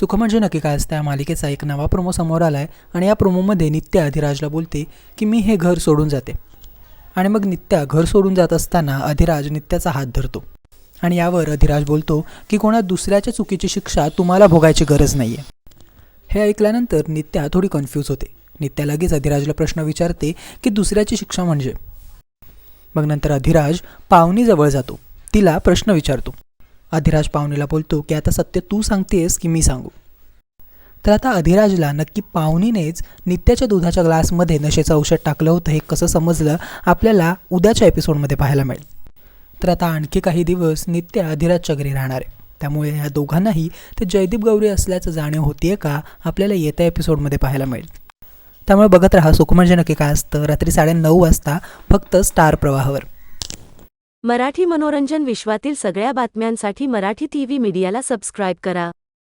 सुख म्हणजे नक्की काय असतं या मालिकेचा एक नवा प्रोमो समोर आला आहे आणि या प्रोमोमध्ये नित्या अधिराजला बोलते की मी हे घर सोडून जाते. आणि मग नित्या घर सोडून जात असताना अधिराज नित्याचा हात धरतो. आणि यावर अधिराज बोलतो की कोणा दुसऱ्याच्या चुकीची शिक्षा तुम्हाला भोगायची गरज नाही आहे हे ऐकल्यानंतर नित्या थोडी कन्फ्यूज होते. नित्या लगेच अधिराजला प्रश्न विचारते की दुसऱ्याची शिक्षा म्हणजे? मग नंतर अधिराज पावनीजवळ जातो. तिला प्रश्न विचारतो. अधिराज पाहुणीला बोलतो की आता सत्य तू सांगतेस की मी सांगू. तर आता अधिराजला नक्की पाहुणीनेच नित्याच्या दुधाच्या ग्लासमध्ये नशेचं औषध टाकलं होतं. हे कसं समजलं? आपल्याला उद्याच्या एपिसोडमध्ये पाहायला मिळेल. तर आता आणखी काही दिवस नित्या अधिराजच्या घरी राहणार आहे. त्यामुळे या दोघांनाही ते जयदीप गौरी असल्याचं जाणीव होतीये का आपल्याला येत्या एपिसोडमध्ये पाहायला मिळेल. त्यामुळे बघत राहा सुख म्हणजे नक्की काय असतं. रात्री साडेनऊ वाजता फक्त स्टार प्रवाहावर. मराठी मनोरंजन विश्वातील सगळ्या बातम्यांसाठी मराठी टीव्ही मीडियाला सबस्क्राईब करा.